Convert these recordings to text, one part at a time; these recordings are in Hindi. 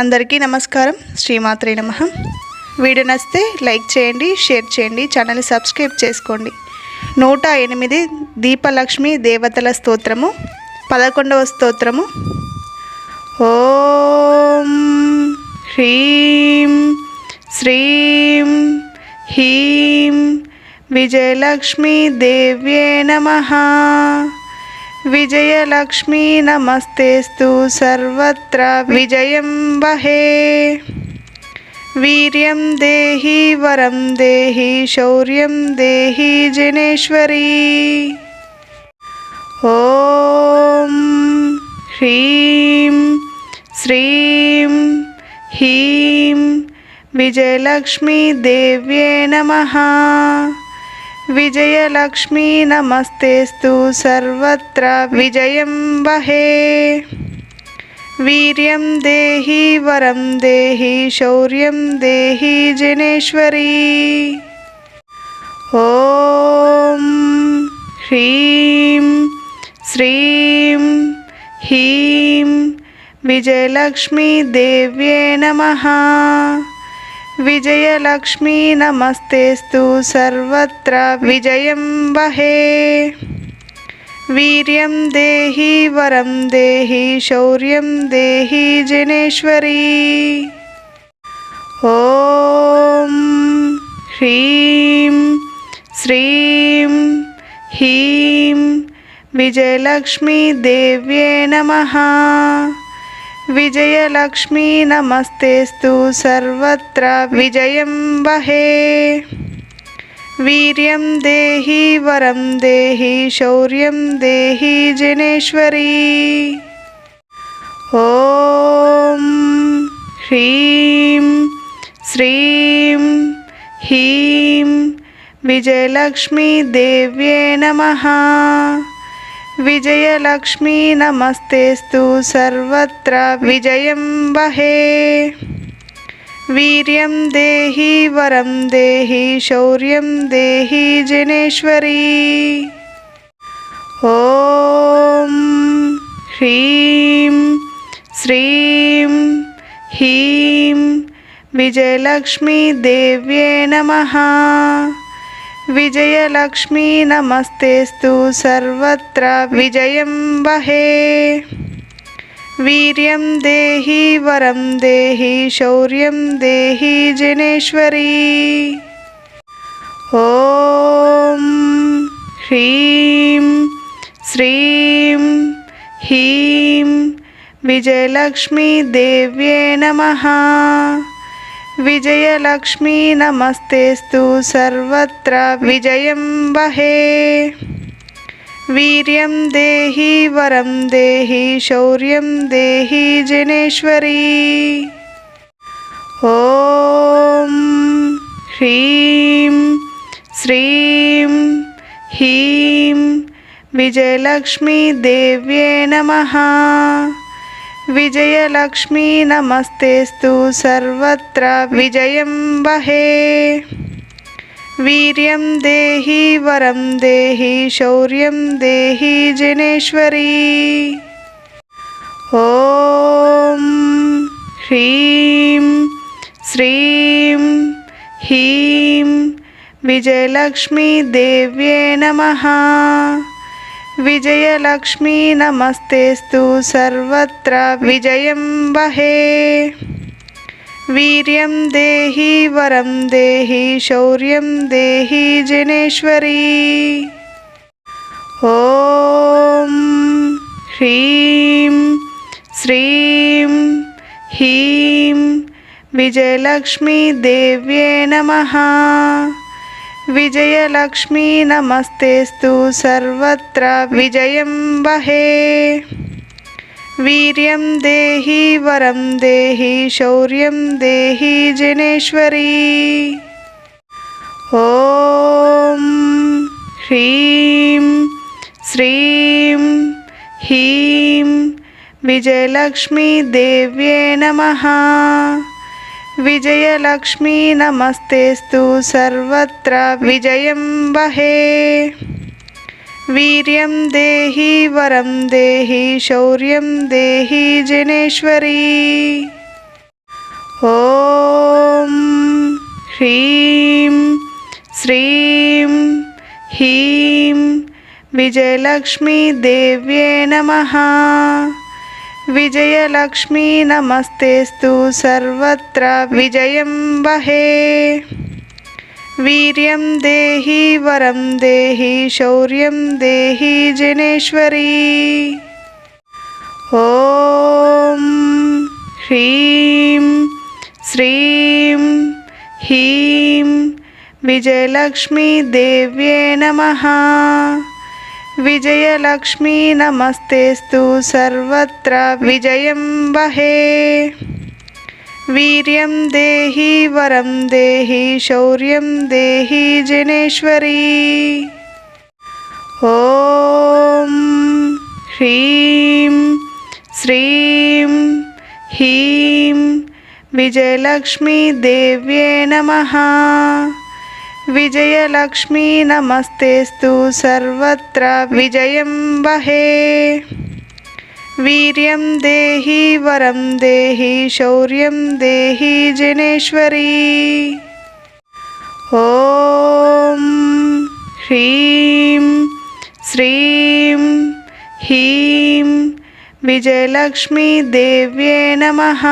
అందరికీ నమస్కారం. శ్రీమాత్రే నమ. వీడియో నచ్చితే లైక్ చేయండి షేర్ చేయండి ఛానల్ని సబ్స్క్రైబ్ చేసుకోండి. నూట ఎనిమిది దీపలక్ష్మి దేవతల స్తోత్రము పదకొండవ స్తోత్రము. ఓం హ్రీం శ్రీం హీం విజయలక్ష్మీ దేవ్యే నమహా विजयलक्ष्मी नमस्तेस्तु सर्वत्र विजयं वहे। वीर्यं देहि, वरं देहि, शौर्यं देहि, जिनेश्वरी। ॐ ह्रीं, श्रीं, ह्रीं, विजयलक्ष्मी देव्ये नमः। विजयलक्ष्मी नमस्तेस्तु सर्वत्र विजय वहे। वीर्यं देहि, वरं देहि, शौर्यं देहि, जनेश्वरी। ॐ ह्रीं, श्रीं ह्रीं विजयलक्ष्मी देव्ये नमः। विजयलक्ष्मी नमस्तेस्तु सर्वत्र। विजय वहे। वीर्यं देहि, वरं देहि, शौर्यं देहि, जनेश्वरी। ॐ ह्रीं, श्रीं ह्रीं विजयलक्ष्मी देव्ये नमः। विजयलक्ष्मी नमस्तेस्तु सर्वत्र विजयं वहे। वीर्यं देहि, वरं देहि, शौर्यं देहि, जनेश्वरी। ॐ ह्रीं, श्रीं, ह्रीं, विजयलक्ष्मी देव्ये नमः। विजयलक्ष्मी नमस्तेस्तु सर्वत्र विजय वहे। वीर्यं देहि, वरं देहि, शौर्यं देहि, जनेश्वरी। ॐ ह्रीं, श्रीं ह्रीं विजयलक्ष्मी देव्ये नमः। विजयलक्ष्मी नमस्तेस्तु सर्वत्र विजयं वहे। वीर्यं देहि, वरं देहि, शौर्यं देहि, जनेश्वरी। ॐ ह्रीं, श्रीं ह्रीं विजयलक्ष्मी देव्ये नमः। विजयलक्ष्मी नमस्तेस्तु सर्वत्र विजय वहे। वीर्यं देहि, वरं देहि, शौर्यं देहि, जनेश्वरी। ॐ ह्रीं, श्रीं ह्रीं विजयलक्ष्मी देव्ये नमः। विजयलक्ष्मी नमस्तेस्तु सर्वत्र विजयं वहे। वीर्यं देहि, वरं देहि, शौर्यं देहि, जिनेश्वरी। ॐ ह्रीं, श्रीं ह्रीं विजयलक्ष्मी देव्ये नमः। विजयलक्ष्मी नमस्तेस्तु सर्वत्र विजयं वहे। वीर्यं देहि, वरं देहि, शौर्यं देहि, जिनेश्वरी। ॐ ह्रीं, श्रीं, ह्रीं, विजयलक्ष्मी देव्ये नमः। विजयलक्ष्मी नमस्तेस्तु सर्वत्र विजय वहे। वीर्यं देहि, वरं देहि, शौर्यं देहि, जिनेश्वरी। ॐ ह्रीं, श्रीं ह्रीं विजयलक्ष्मी देव्ये नमः। विजयलक्ष्मी नमस्तेस्तु सर्वत्र विजयं वहे। वीर्यं देहि, वरं देहि, शौर्यं देहि, जनेश्वरी। ॐ ह्रीं, श्रीं ह्रीं विजयलक्ष्मी देव्ये नमः। विजयलक्ष्मी नमस्तेस्तु सर्वत्र विजयं वहे। वीर्यं देहि, वरं देहि, शौर्यं देहि, जिनेश्वरी। ॐ ह्रीं, श्रीं ह्रीं विजयलक्ष्मी देव्ये नमः। विजयलक्ष्मी नमस्तेस्तु सर्वत्र विजय वहे। वीर्यं देहि, वरं देहि, शौर्यं देहि, जिनेश्वरी। ॐ ह्रीं, श्रीं, ह्रीं, विजयलक्ष्मी देव्ये नमः। विजयलक्ष्मी नमस्तेस्तु सर्वत्र विजयं वहे। वीर्यं देहि, वरं देहि, शौर्यं देहि, जिनेश्वरी। ॐ ह्रीं, श्रीं ह्रीं विजयलक्ष्मी देव्ये नमः।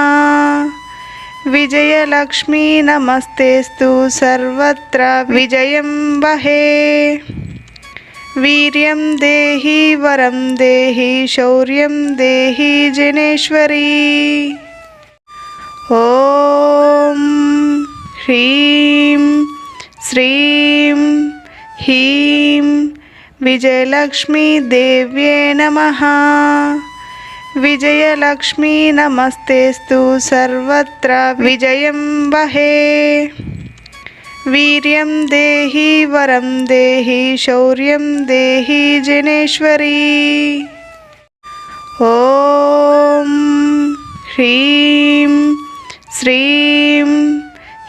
विजयलक्ष्मी नमस्तेस्तु सर्वत्र विजय वहे। वीर्यं देहि, वरं देहि, शौर्यं देहि, जनेश्वरी। ॐ ह्रीं, श्रीं ह्रीं विजयलक्ष्मी देव्ये नमः। विजयलक्ष्मी नमस्तेस्तु सर्वत्र विजय वहे। वीर्यं देहि, वरं देहि, शौर्यं देहि, जनेश्वरी। ॐ ह्रीं, श्रीं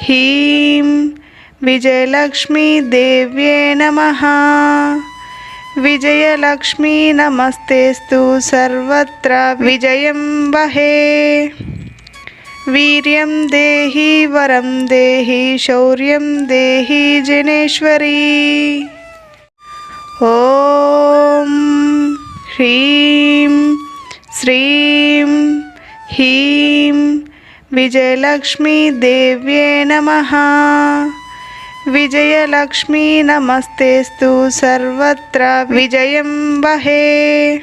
ह्रीं विजयलक्ष्मी देव्ये नमः। विजयलक्ष्मी नमस्तेस्तु सर्वत्र विजयं वहे। वीर्यं देहि, वरं देहि, शौर्यं देहि, जिनेश्वरी। ॐ ह्रीं, श्रीं ह्रीं विजयलक्ष्मी देव्ये नमः। विजयलक्ष्मी नमस्तेस्तु सर्वत्र विजयं वहे।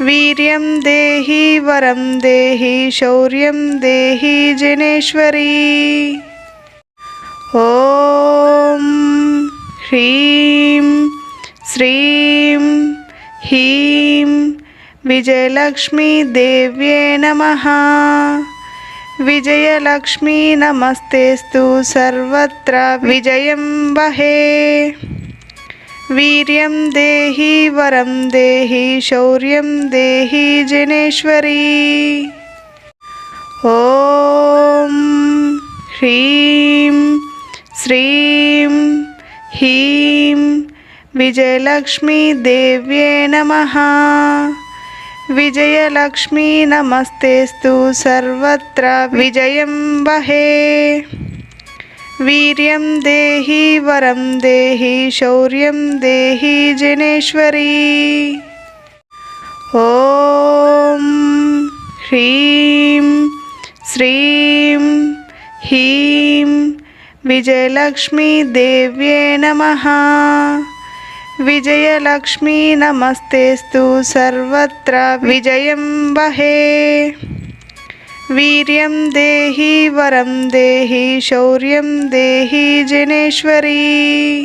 वीर्यं देहि, वरं देहि, शौर्यं देहि, जिनेश्वरी। ॐ ह्रीं, श्रीं ह्रीं विजयलक्ष्मी देव्ये नमः। विजयलक्ष्मी नमस्तेस्तु सर्वत्र विजयं वहे। वीर्यं देहि, वरं देहि, शौर्यं देहि, जनेश्वरी। ॐ ह्रीं, श्रीं ह्रीं विजयलक्ष्मी देव्ये नमः। विजयलक्ष्मी नमस्तेस्तु सर्वत्र विजयं वहे। वीर्यं देहि, वरं देहि, शौर्यं देहि, जनेश्वरी। ॐ ह्रीं, श्रीं ह्रीं विजयलक्ष्मी देव्ये नमः। विजयलक्ष्मी नमस्तेस्तु सर्वत्र विजयं वहे। वीर्यं देहि, वरं देहि, शौर्यं देहि, जनेश्वरी।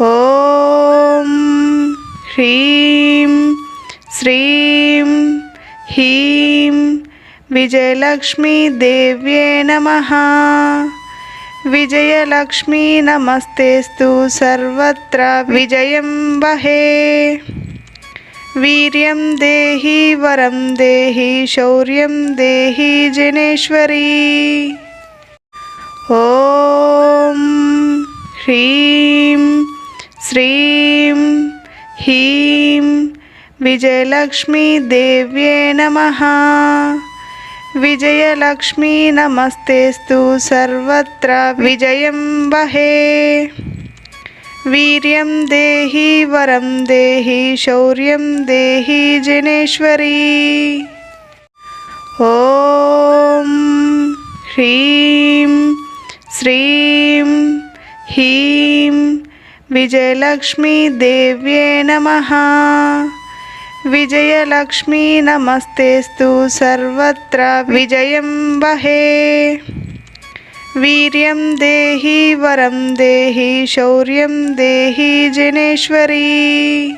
ॐ ह्रीं, श्रीं ह्रीं विजयलक्ष्मी देव्ये नमः। विजयलक्ष्मी नमस्तेस्तु सर्वत्र विजयं वहे। वीर्यं देहि, वरं देहि, शौर्यं देहि, जनेश्वरी। ॐ ह्रीं, श्रीं ह्रीं विजयलक्ष्मी देव्ये नमः। नमस्तेस्तु सर्वत्र विजयं वहे। वीर्यं देहि, वरं देहि, शौर्यं देहि, जनेश्वरी। ॐ ह्रीं, श्रीं ह्रीं विजयलक्ष्मीदेव्ये नमः। विजयलक्ष्मी नमस्तेस्तु सर्वत्र विजयं वहे। वीर्यं देहि वरं देहि शौर्यं देहि जनेश्वरी।